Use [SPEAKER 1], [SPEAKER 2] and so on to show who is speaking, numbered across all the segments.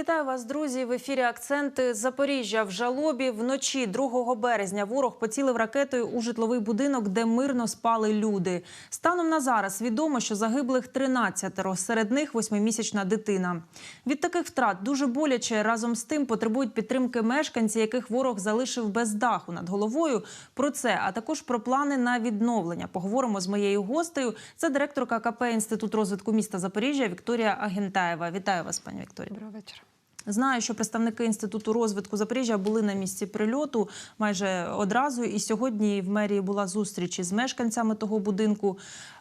[SPEAKER 1] Вітаю вас, друзі. В ефірі акценти Запоріжжя в жалобі. Вночі 2 березня ворог поцілив ракетою у житловий будинок, де мирно спали люди. Станом на зараз відомо, що загиблих 13, серед них восьмимісячна дитина. Від таких втрат дуже боляче разом з тим потребують підтримки мешканці, яких ворог залишив без даху над головою. Про це, а також про плани на відновлення. Поговоримо з моєю гостею. Це директорка КП Інститут розвитку міста Запоріжжя Вікторія Агентаєва. Вітаю вас, пані Вікторія.
[SPEAKER 2] Доброго вечора.
[SPEAKER 1] Знаю, що представники інституту розвитку Запоріжжя були на місці прильоту майже одразу. І сьогодні в мерії була зустріч із мешканцями того будинку.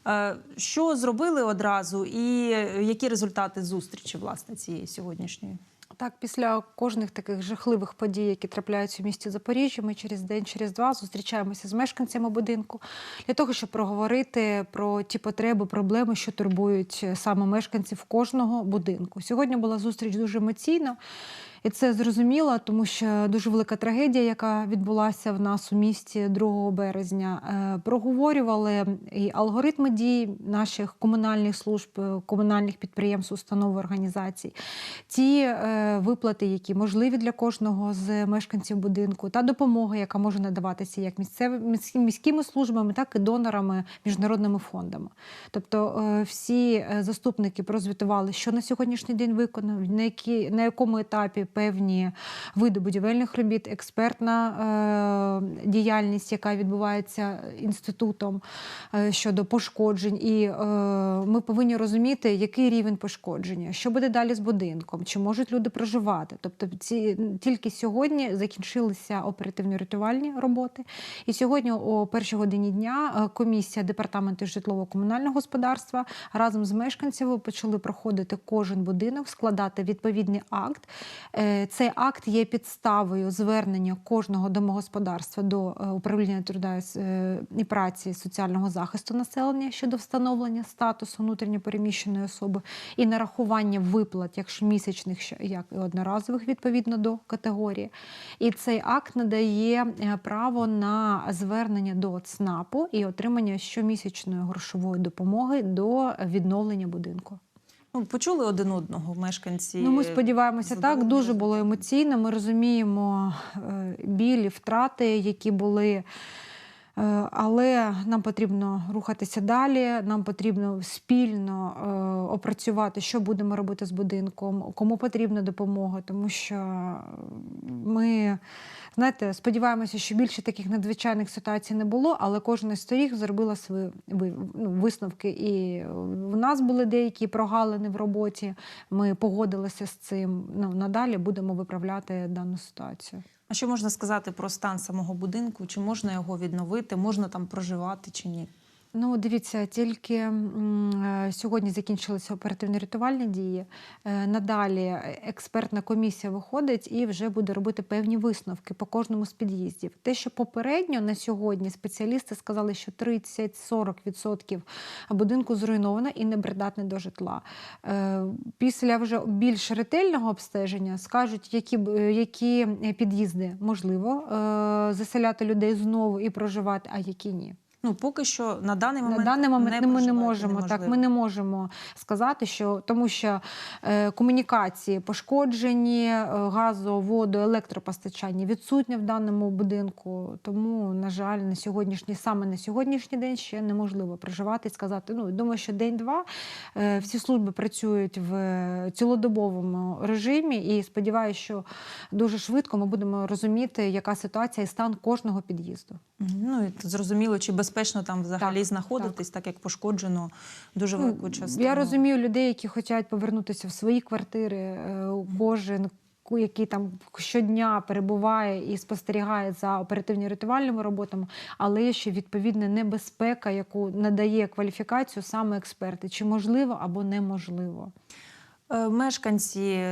[SPEAKER 1] Е, Що зробили одразу, і які результати зустрічі власне цієї сьогоднішньої?
[SPEAKER 2] Так, після кожних таких жахливих подій, які трапляються в місті Запоріжжя, ми через день, через два зустрічаємося з мешканцями будинку для того, щоб проговорити про ті потреби, проблеми, що турбують саме мешканців кожного будинку. Сьогодні була зустріч дуже емоційна. І це зрозуміло, тому що дуже велика трагедія, яка відбулася в нас у місті 2 березня. Е, Проговорювали і алгоритми дій наших комунальних служб, е, комунальних підприємств, установ, організацій, ті е, виплати, які можливі для кожного з мешканців будинку, та допомога, яка може надаватися як місцевими міськими службами, так і донорами, міжнародними фондами. Тобто всі заступники прозвітували, що на сьогоднішній день виконано, на, які, на якому етапі певні види будівельних робіт, експертна е, діяльність, яка відбувається інститутом е, щодо пошкоджень. І е, ми повинні розуміти, який рівень пошкодження, що буде далі з будинком, чи можуть люди проживати. Тобто, ці тільки сьогодні закінчилися оперативні рятувальні роботи. І сьогодні, о першій годині дня, комісія департаменту житлово-комунального господарства разом з мешканцями почали проходити кожен будинок, складати відповідний акт. Е, Цей акт є підставою звернення кожного домогосподарства до е, управління труда е, і праці соціального захисту населення щодо встановлення статусу внутрішньопереміщеної особи і нарахування виплат, як місячних, як і одноразових відповідно до категорії. І цей акт надає право на звернення до ЦНАПу і отримання щомісячної грошової допомоги до відновлення будинку.
[SPEAKER 1] Ну, почули один одного мешканці.
[SPEAKER 2] Ну, ми сподіваємося, так дуже було емоційно. Ми розуміємо е, білі втрати, які були. Е, Але нам потрібно рухатися далі. Нам потрібно спільно е, опрацювати, що будемо робити з будинком, кому потрібна допомога, тому що ми знаєте, сподіваємося, що більше таких надзвичайних ситуацій не було, але кожна з сторін зробила свої ну, висновки. І в нас були деякі прогалини в роботі. Ми погодилися з цим. Ну надалі будемо виправляти дану ситуацію.
[SPEAKER 1] А що можна сказати про стан самого будинку? Чи можна його відновити? Можна там проживати чи ні?
[SPEAKER 2] Ну, дивіться, тільки е, сьогодні закінчилися оперативно-рятувальні дії. Е, Надалі експертна комісія виходить і вже буде робити певні висновки по кожному з під'їздів. Те, що попередньо на сьогодні спеціалісти сказали, що 30-40% будинку зруйновано і непридатне до житла. Е, Після вже більш ретельного обстеження скажуть, які, які під'їзди можливо заселяти людей знову і проживати, а які ні.
[SPEAKER 1] Ну поки що на даний момент
[SPEAKER 2] На даний момент
[SPEAKER 1] не
[SPEAKER 2] ми не можемо так. Ми не можемо сказати, що тому що е, комунікації пошкоджені, е, газо, воду, електропостачання відсутнє в даному будинку. Тому, на жаль, на сьогоднішній саме на сьогоднішній день ще неможливо проживати і сказати. Ну думаю, що день-два е, всі служби працюють в цілодобовому режимі, і сподіваюся, що дуже швидко ми будемо розуміти, яка ситуація і стан кожного під'їзду.
[SPEAKER 1] Ну і зрозуміло, чи безпечно там взагалі
[SPEAKER 2] Так,
[SPEAKER 1] знаходитись, так. як пошкоджено дуже
[SPEAKER 2] Ну,
[SPEAKER 1] велику частину.
[SPEAKER 2] Я розумію людей, які хочуть повернутися в свої квартири. е, Кожен, який там щодня перебуває і спостерігає за оперативно-рятувальними роботами, але є ще відповідна небезпека, яку надає кваліфікацію саме експерти, чи можливо або неможливо.
[SPEAKER 1] Е, Мешканці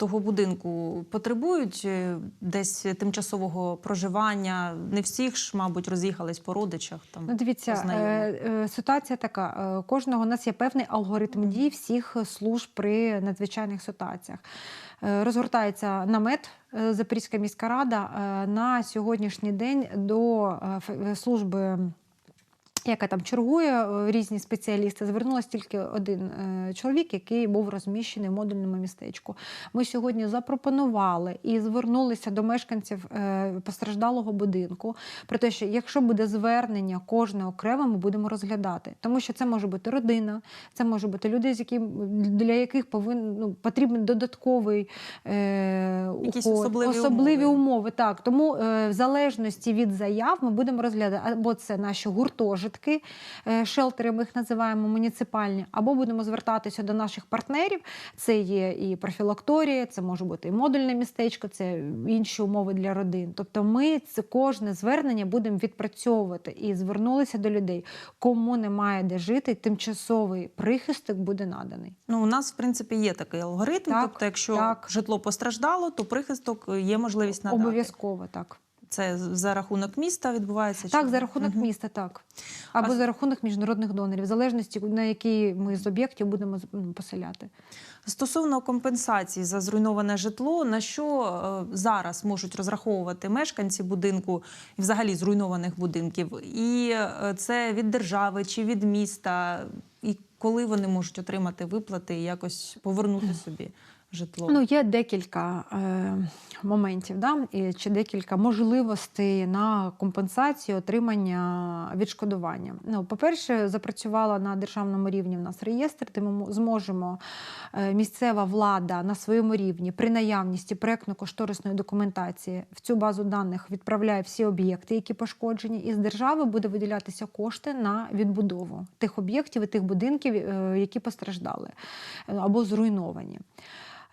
[SPEAKER 1] того будинку потребують е, десь тимчасового проживання. Не всіх ж, мабуть, роз'їхались по родичах. Там
[SPEAKER 2] Ну, дивіться, е, е, ситуація така. Е, кожного у нас є певний алгоритм дій всіх служб при надзвичайних ситуаціях. Розгортається намет Запорізька міська рада на сьогоднішній день до служби яка там чергує, е, різні спеціалісти. Звернулася тільки один е, чоловік, який був розміщений в модульному містечку. Ми сьогодні запропонували і звернулися до мешканців е, постраждалого будинку про те, що якщо буде звернення кожне окремо, ми будемо розглядати, тому що це може бути родина, це може бути люди, з яким для яких повинен ну, потрібен додатковий е,
[SPEAKER 1] Якісь
[SPEAKER 2] уход,
[SPEAKER 1] особливі
[SPEAKER 2] особливі
[SPEAKER 1] умови.
[SPEAKER 2] умови. Так тому е, в залежності від заяв ми будемо розглядати або це наші гуртожитки, е, шелтери, ми їх називаємо муніципальні, або будемо звертатися до наших партнерів. Це є і профілакторія, це може бути і модульне містечко, це інші умови для родин. Тобто, ми це кожне звернення будемо відпрацьовувати і звернулися до людей. Кому немає де жити, тимчасовий прихисток буде наданий.
[SPEAKER 1] Ну, у нас, в принципі, є такий алгоритм.
[SPEAKER 2] Так,
[SPEAKER 1] тобто, якщо
[SPEAKER 2] так.
[SPEAKER 1] житло постраждало, то прихисток є можливість надати.
[SPEAKER 2] Обов'язково так.
[SPEAKER 1] Це за рахунок міста відбувається?
[SPEAKER 2] Так,
[SPEAKER 1] чи-
[SPEAKER 2] за рахунок
[SPEAKER 1] Мгм.
[SPEAKER 2] міста, так. Або
[SPEAKER 1] А-
[SPEAKER 2] за рахунок міжнародних донорів, в залежності на який ми з об'єктів будемо з- поселяти.
[SPEAKER 1] Стосовно компенсації за зруйноване житло, на що е, зараз можуть розраховувати мешканці будинку і взагалі зруйнованих будинків? І е, це від держави чи від міста? І коли вони можуть отримати виплати і якось повернути собі житло?
[SPEAKER 2] Ну, є декілька е, моментів, да? і, чи декілька можливостей на компенсацію отримання відшкодування. Ну, по-перше, запрацювала на державному рівні в нас реєстр, де ми зможемо е, місцева влада на своєму рівні при наявності проєктно-кошторисної документації в цю базу даних відправляє всі об'єкти, які пошкоджені, і з держави буде виділятися кошти на відбудову тих об'єктів і тих будинків, е, які постраждали е, або зруйновані.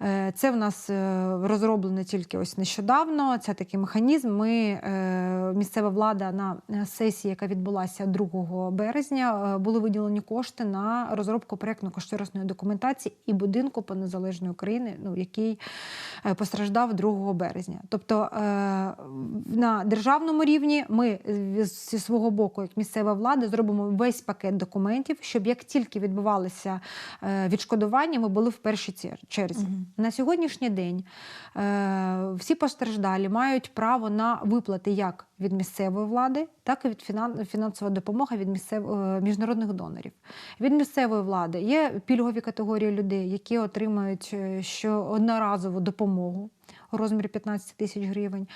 [SPEAKER 2] Е, Це в нас е, розроблено тільки ось нещодавно. Це такий механізм. Ми е, місцева влада на сесії, яка відбулася 2 березня, були виділені кошти на розробку проєктно-кошторисної документації і будинку по незалежної України, ну який постраждав 2 березня. Тобто на державному рівні ми зі свого боку, як місцева влада, зробимо весь пакет документів, щоб як тільки відбувалося е, відшкодування, ми були в першій черзі. На сьогоднішній день е, всі постраждалі мають право на виплати як від місцевої влади, так і від фінан- фінансова допомога від місцев... е, міжнародних донорів. Від місцевої влади є пільгові категорії людей, які отримають що одноразову допомогу у розмірі 15 тисяч гривень.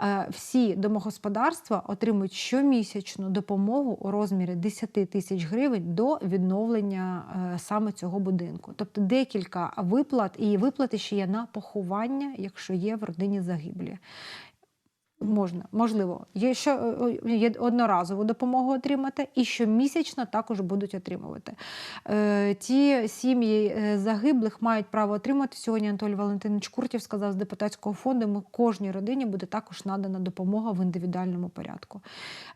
[SPEAKER 2] Е, Всі домогосподарства отримують щомісячну допомогу у розмірі 10 тисяч гривень до відновлення е, саме цього будинку. Тобто декілька виплат, і виплати ще є на поховання, якщо є в родині загиблі. Можна, можливо, є ще е, є одноразову допомогу отримати, і щомісячно також будуть отримувати. Е, Ті сім'ї е, загиблих мають право отримати. Сьогодні Анатолій Валентинович Куртів сказав з депутатського фонду. Ми кожній родині буде також надана допомога в індивідуальному порядку.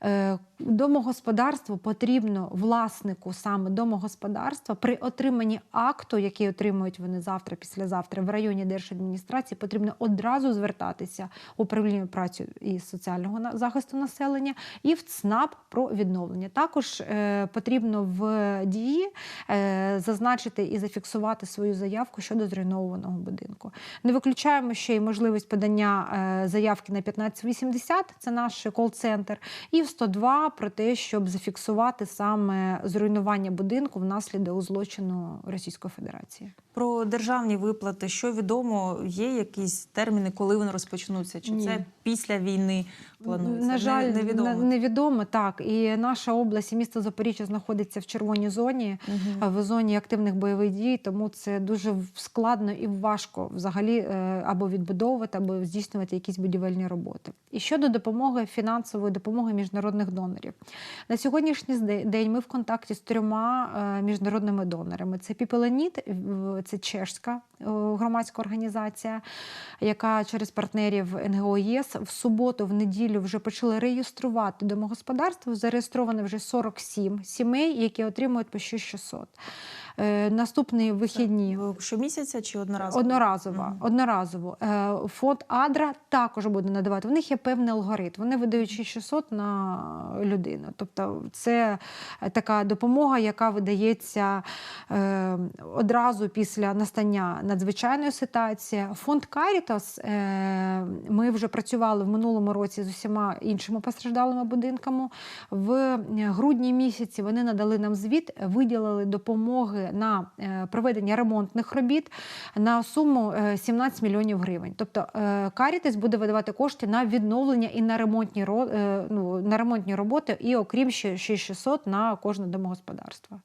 [SPEAKER 2] Е, Домогосподарству потрібно власнику саме домогосподарства при отриманні акту, який отримують вони завтра, післязавтра в районі держадміністрації, потрібно одразу звертатися в управління праці і соціального захисту населення і в ЦНАП про відновлення. Також е, потрібно в дії е, зазначити і зафіксувати свою заявку щодо зруйнованого будинку. Не виключаємо ще й можливість подання е, заявки на 1580, це наш кол-центр, і в 102 про те, щоб зафіксувати саме зруйнування будинку внаслідок злочину Російської Федерації.
[SPEAKER 1] Про державні виплати, що відомо, є якісь терміни, коли вони розпочнуться? Чи
[SPEAKER 2] Ні.
[SPEAKER 1] це після війни планується?
[SPEAKER 2] На жаль,
[SPEAKER 1] Не- невідомо.
[SPEAKER 2] невідомо так. І наша область і місто Запоріжжя знаходиться в червоній зоні.
[SPEAKER 1] Мгм.
[SPEAKER 2] в зоні активних бойових дій, тому це дуже складно і важко взагалі е, або відбудовувати, або здійснювати якісь будівельні роботи. І щодо допомоги фінансової допомоги міжнародних донорів, на сьогоднішній день ми в контакті з трьома е, міжнародними донорами: це в- це чешська е, громадська організація, яка через партнерів НГО ЄС в суботу, в неділю вже почали реєструвати домогосподарство. Зареєстровано вже 47 сімей, які отримують по 6600. Е, Наступні вихідні.
[SPEAKER 1] Е, Щомісяця чи одноразово?
[SPEAKER 2] Одноразово,
[SPEAKER 1] Мгм.
[SPEAKER 2] одноразово. Е, Фонд Адра також буде надавати. В них є певний алгоритм. Вони видають 6600 на людину. Тобто, це така допомога, яка видається е, одразу після настання надзвичайної ситуації. Фонд Карітас. Е, ми вже працювали в минулому році з усіма іншими постраждалими будинками. В грудні місяці вони надали нам звіт, виділили допомоги на е, проведення ремонтних робіт на суму е, 17 мільйонів гривень. Тобто е, Карітес буде видавати кошти на відновлення і на ремонтні е, ну, на ремонтні роботи, і окрім ще 6600 на кожне домогосподарство.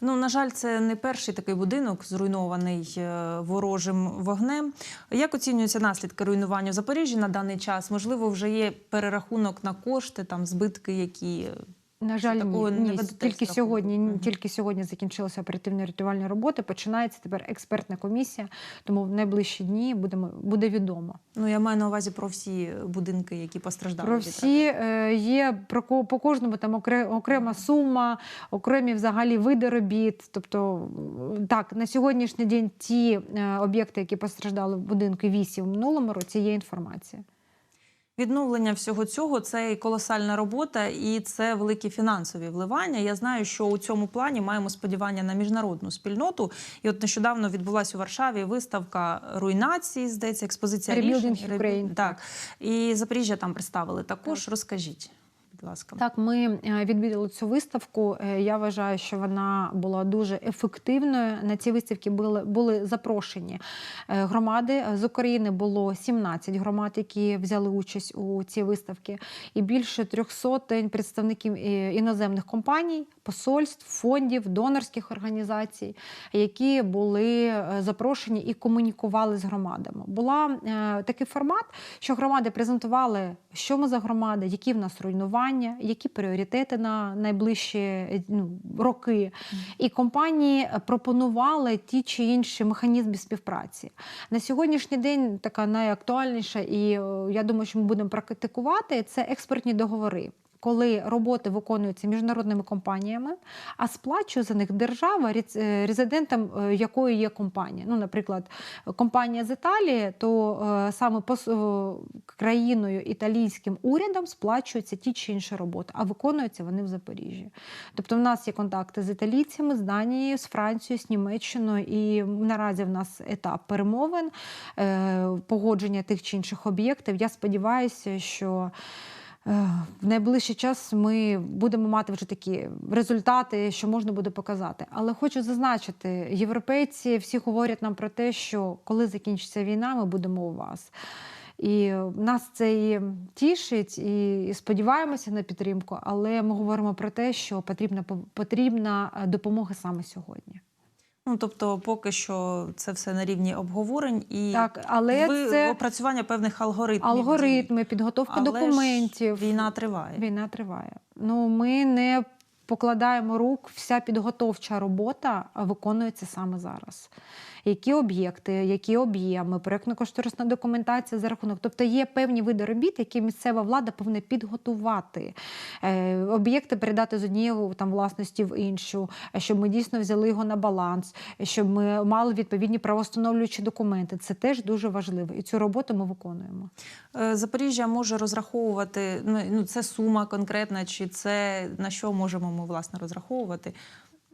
[SPEAKER 1] Ну, на жаль, це не перший такий будинок, зруйнований е, ворожим вогнем. Як оцінюються наслідки руйнування в Запоріжжі на даний час? Можливо, вже є перерахунок на кошти, там збитки, які е,
[SPEAKER 2] На жаль, ні, ні. Тільки сьогодні,
[SPEAKER 1] Мгм.
[SPEAKER 2] тільки сьогодні закінчилися оперативно-рятувальні роботи. Починається тепер експертна комісія, тому в найближчі дні будемо буде відомо.
[SPEAKER 1] ну я маю на увазі про всі будинки, які постраждали.
[SPEAKER 2] Про всі е, є про по кожному там окре- окрема сума, окремі взагалі види робіт. Тобто, так, на сьогоднішній день ті е, об'єкти, які постраждали в будинку 8 в минулому році, є інформація.
[SPEAKER 1] Відновлення всього цього це і колосальна робота, і це великі фінансові вливання. Я знаю, що у цьому плані маємо сподівання на міжнародну спільноту. І от нещодавно відбулася у Варшаві виставка руйнації, здається, експозиція рішень. Так і Запоріжжя там представили також. Розкажіть, будь ласка.
[SPEAKER 2] Так, ми е, відвідали цю виставку. Е, Я вважаю, що вона була дуже ефективною. На ці виставки були, були запрошені е, громади. З України було 17 громад, які взяли участь у цій виставці, і більше трьох сотень представників іноземних компаній, посольств, фондів, донорських організацій, які були запрошені і комунікували з громадами. Була такий формат, що громади презентували, що ми за громади, які в нас руйнування, які пріоритети на найближчі е, ну, роки. І компанії пропонували ті чи інші механізми співпраці. На сьогоднішній день така найактуальніша, і е, я думаю, що ми будемо практикувати це експертні договори. Коли роботи виконуються міжнародними компаніями, а сплачує за них держава, е, резидентом е, якої є компанія. Ну, наприклад, компанія з Італії, то е, саме е, країною італійським урядом сплачуються ті чи інші роботи, а виконуються вони в Запоріжжі. Тобто, в нас є контакти з італійцями, з Данією, з Францією, з Німеччиною, і наразі в нас етап перемовин, погодження тих чи інших об'єктів. Я сподіваюся, що. Е, В найближчий час ми будемо мати вже такі результати, що можна буде показати. Але хочу зазначити, європейці всі говорять нам про те, що коли закінчиться війна, ми будемо у вас. І нас це і тішить, і сподіваємося на підтримку, але ми говоримо про те, що потрібна потрібна е, допомога саме сьогодні.
[SPEAKER 1] Ну тобто, поки що це все на рівні обговорень і
[SPEAKER 2] Так, але
[SPEAKER 1] ви-
[SPEAKER 2] це
[SPEAKER 1] опрацювання певних алгоритмів.
[SPEAKER 2] алгоритми, підготовка
[SPEAKER 1] Але ж
[SPEAKER 2] документів.
[SPEAKER 1] Війна триває.
[SPEAKER 2] Війна триває. Ну, ми не покладаємо рук, вся підготовча робота виконується саме зараз. Які об'єкти, які об'єми, проєктно-кошторисна документація за рахунок. Тобто є певні види робіт, які місцева влада повинна підготувати. Е, об'єкти передати з однієї там, власності в іншу, щоб ми дійсно взяли його на баланс, щоб ми мали відповідні правостановлюючі документи. Це теж дуже важливо. І цю роботу ми виконуємо.
[SPEAKER 1] Е, Запоріжжя може розраховувати. Ну, ну це сума конкретна, чи це на що можемо ми власне розраховувати?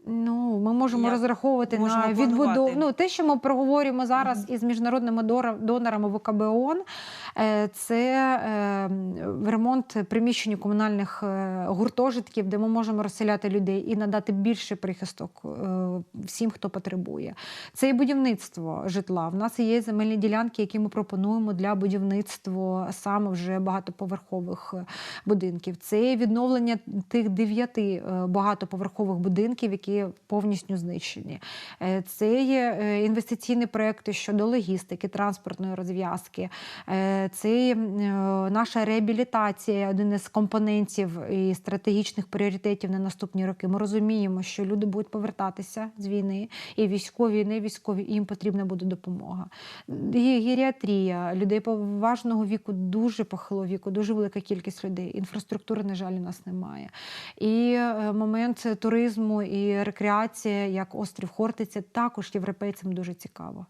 [SPEAKER 2] Ну, ми можемо
[SPEAKER 1] Як
[SPEAKER 2] розраховувати
[SPEAKER 1] можемо
[SPEAKER 2] на
[SPEAKER 1] планувати?
[SPEAKER 2] відбудову. Ну, те, що ми проговорюємо зараз із міжнародними дора- донорами ВКБ ООН, е, це е, ремонт приміщень комунальних е, гуртожитків, де ми можемо розселяти людей і надати більше прихисток е, всім, хто потребує. Це і будівництво житла. В нас є земельні ділянки, які ми пропонуємо для будівництва саме вже багатоповерхових е, будинків. Це і відновлення тих дев'яти е, багатоповерхових будинків, які повністю знищені. Е, Це є е, інвестиційні проекти щодо логістики, транспортної розв'язки. Е, це е, наша реабілітація, один із компонентів і стратегічних пріоритетів на наступні роки. Ми розуміємо, що люди будуть повертатися з війни, і військові, і не військові, і їм потрібна буде допомога. Гі- Геріатрія, людей поважного віку, дуже похилого віку, дуже велика кількість людей. Інфраструктури, на жаль, у нас немає. І момент туризму і рекреація, як острів Хортиця, також європейцям дуже цікаво.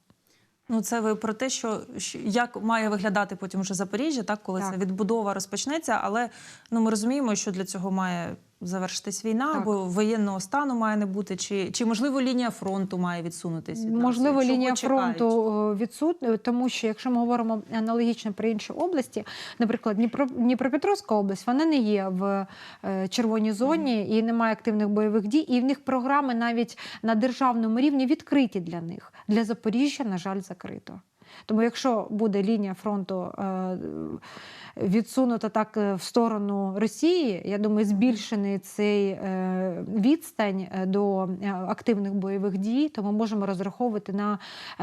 [SPEAKER 1] Ну, це ви про те, що, як має виглядати потім уже Запоріжжя, так коли
[SPEAKER 2] Так.
[SPEAKER 1] ця відбудова розпочнеться. Але ну ми розуміємо, що для цього має завершитись війна,
[SPEAKER 2] Так.
[SPEAKER 1] або воєнного стану має не бути, чи, чи можливо лінія фронту має відсунутись від нас?
[SPEAKER 2] Можливо,
[SPEAKER 1] Чого
[SPEAKER 2] лінія
[SPEAKER 1] чекають?
[SPEAKER 2] фронту е, відсутня, тому що якщо ми говоримо аналогічно про інші області, наприклад, Дніпро, Дніпропетровська область, вона не є в е, червоній зоні і немає активних бойових дій, і в них програми навіть на державному рівні відкриті для них. Для Запоріжжя, на жаль, закрито. Тому якщо буде лінія фронту е, відсунута так е, в сторону Росії, я думаю, збільшений цей е, відстань до активних бойових дій, то ми можемо розраховувати на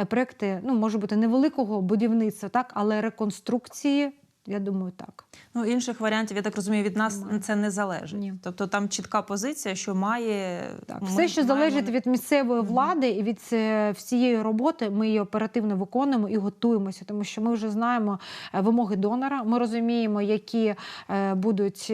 [SPEAKER 2] проекти, ну може бути невеликого будівництва, так, але реконструкції. Я думаю, так.
[SPEAKER 1] Ну, інших варіантів, я так розумію, від нас
[SPEAKER 2] Немає.
[SPEAKER 1] це не залежить.
[SPEAKER 2] Ні.
[SPEAKER 1] Тобто там чітка позиція, що має
[SPEAKER 2] Так,
[SPEAKER 1] ми
[SPEAKER 2] все, що
[SPEAKER 1] маємо-
[SPEAKER 2] залежить від місцевої влади і від е, всієї роботи, ми її оперативно виконуємо і готуємося, тому що ми вже знаємо е, вимоги донора. Ми розуміємо, які е, будуть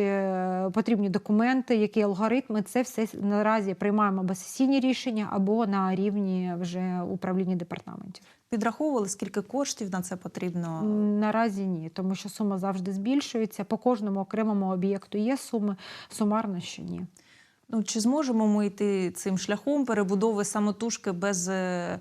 [SPEAKER 2] потрібні документи, які алгоритми. Це все наразі приймаємо або сесійні рішення, або на рівні вже управління департаментів.
[SPEAKER 1] Підраховували, скільки коштів на це потрібно.
[SPEAKER 2] Наразі ні, тому що сума завжди збільшується. По кожному окремому об'єкту є суми, сумарно ще ні.
[SPEAKER 1] Ну чи зможемо ми йти цим шляхом перебудови самотужки без е,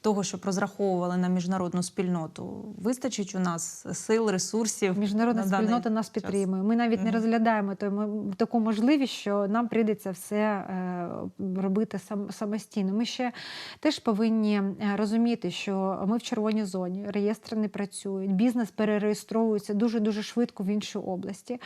[SPEAKER 1] того, щоб розраховували на міжнародну спільноту? Вистачить у нас сил, ресурсів?
[SPEAKER 2] Міжнародна
[SPEAKER 1] на
[SPEAKER 2] спільнота нас
[SPEAKER 1] час?
[SPEAKER 2] підтримує. Ми навіть не розглядаємо той- ми- таку можливість, що нам прийдеться все е, робити сам, самостійно. Ми ще теж повинні е, розуміти, що ми в червоній зоні, реєстри не працюють, бізнес перереєстровується дуже дуже швидко в інші області.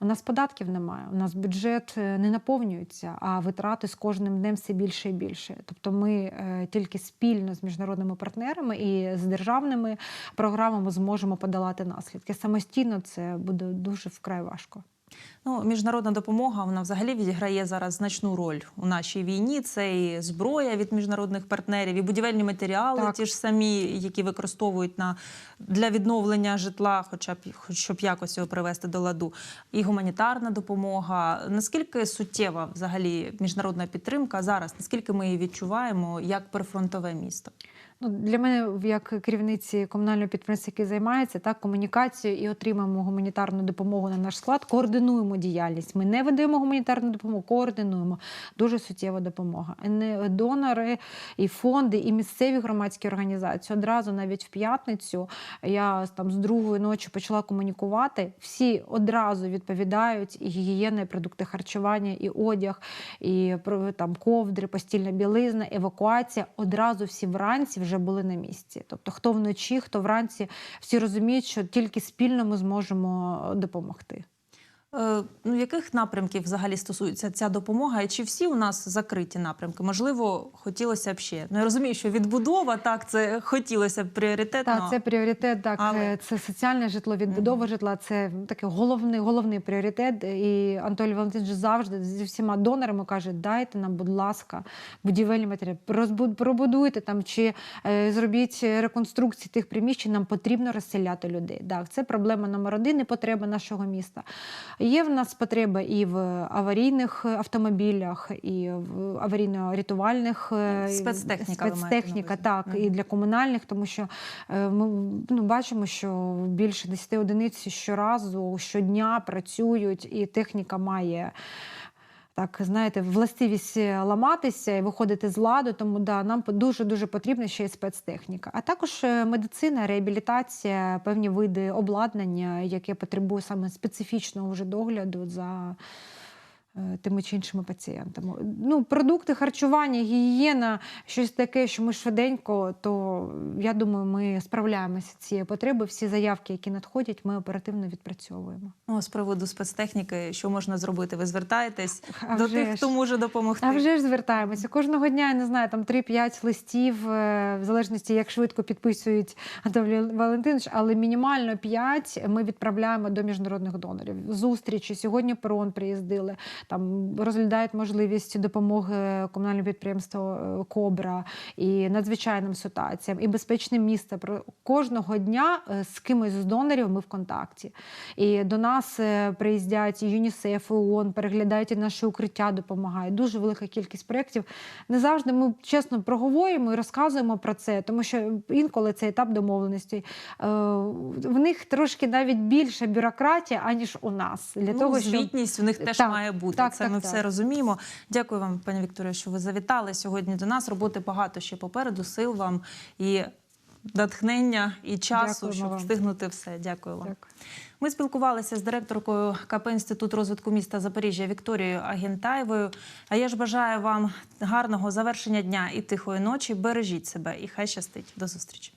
[SPEAKER 2] У нас податків немає, у нас бюджет е, не наповнюється, а витрати з кожним днем все більше і більше. Тобто, ми е, тільки спільно з міжнародними партнерами і з державними програмами зможемо подолати наслідки. Самостійно це буде дуже вкрай важко.
[SPEAKER 1] Ну, міжнародна допомога вона взагалі відіграє зараз значну роль у нашій війні. Це і зброя від міжнародних партнерів, і будівельні матеріали,
[SPEAKER 2] Так.
[SPEAKER 1] ті ж самі, які використовують на для відновлення житла, хоча б щоб якось його привести до ладу, і гуманітарна допомога. Наскільки суттєва взагалі міжнародна підтримка зараз? Наскільки ми її відчуваємо як прифронтове місто?
[SPEAKER 2] Ну, для мене, як керівниці комунального підприємства, який займається так, комунікацією і отримаємо гуманітарну допомогу на наш склад, координуємо діяльність. Ми не ведемо гуманітарну допомогу, координуємо. Дуже суттєва допомога. Донори, і фонди, і місцеві громадські організації. Одразу навіть в п'ятницю я там з другої ночі почала комунікувати. Всі одразу відповідають і гігієна, і продукти харчування, і одяг, і там ковдри, постільна білизна, евакуація. Одразу всі вранці вже були на місці. Тобто, хто вночі, хто вранці, всі розуміють, що тільки спільно ми зможемо допомогти.
[SPEAKER 1] Е, Ну, яких напрямків взагалі стосується ця допомога? І чи всі у нас закриті напрямки? Можливо, хотілося б ще. Ну я розумію, що відбудова так це хотілося б пріоритетно.
[SPEAKER 2] Так, це пріоритет. Так,
[SPEAKER 1] Але-
[SPEAKER 2] е, це соціальне житло, відбудова житла. Це такий головний, головний пріоритет. І Анатолій Валентинович завжди зі всіма донорами каже: дайте нам, будь ласка, будівельні матеріали, пробудуйте там чи е, зробіть реконструкції тих приміщень. Нам потрібно розселяти людей. Так, це проблема номер один і потреба нашого міста. Є в нас потреба і в аварійних автомобілях, і в аварійно-рятувальних спецтехніках
[SPEAKER 1] Спецтехніка,
[SPEAKER 2] так, і для комунальних, тому що е, ми ну, бачимо, що більше 10 одиниць щоразу, щодня працюють, і техніка має. Так, знаєте, властивість ламатися і виходити з ладу, тому да, нам дуже дуже потрібна ще й спецтехніка. А також е, медицина, реабілітація, певні види обладнання, яке потребує саме специфічного вже догляду за е, тими чи іншими пацієнтами. Ну, продукти харчування, гігієна, щось таке, що ми швиденько, то я думаю, ми справляємося з цією потребою. Всі заявки, які надходять, ми оперативно відпрацьовуємо.
[SPEAKER 1] Ну, з приводу спецтехніки, що можна зробити? Ви звертаєтесь
[SPEAKER 2] А
[SPEAKER 1] до тих,
[SPEAKER 2] ж.
[SPEAKER 1] хто може допомогти.
[SPEAKER 2] А вже ж звертаємося. Кожного дня, я не знаю, там 3-5 листів, е, в залежності, як швидко підписують Анатолій Валентинович, але мінімально 5 ми відправляємо до міжнародних донорів. Зустрічі. Сьогодні перон приїздили, там розглядають можливість допомоги комунальному підприємству е, Кобра і надзвичайним ситуаціям, і безпечне місто. Про кожного дня е, з кимось з донорів ми в контакті. І до нас е, приїздять ЮНІСЕФ, ООН, переглядають і наші укриття, допомагають. Дуже велика кількість проєктів. Не завжди ми чесно проговорюємо і розказуємо про це, тому що інколи це етап домовленості. В них трошки навіть більше бюрократія, аніж у нас. Для
[SPEAKER 1] ну,
[SPEAKER 2] того, щоб
[SPEAKER 1] звітність в них теж
[SPEAKER 2] Так,
[SPEAKER 1] має бути.
[SPEAKER 2] Так,
[SPEAKER 1] Це
[SPEAKER 2] так,
[SPEAKER 1] ми
[SPEAKER 2] так.
[SPEAKER 1] все розуміємо. Дякую вам, пані Вікторія, що ви завітали сьогодні до нас. Роботи багато ще попереду. Сил вам і натхнення, і часу,
[SPEAKER 2] Дякуємо
[SPEAKER 1] щоб
[SPEAKER 2] вам.
[SPEAKER 1] встигнути все. Дякую вам.
[SPEAKER 2] Так.
[SPEAKER 1] Ми спілкувалися з директоркою КП Інститут розвитку міста Запоріжжя Вікторією Агентаєвою. А я ж бажаю вам гарного завершення дня і тихої ночі. Бережіть себе і хай щастить. До зустрічі.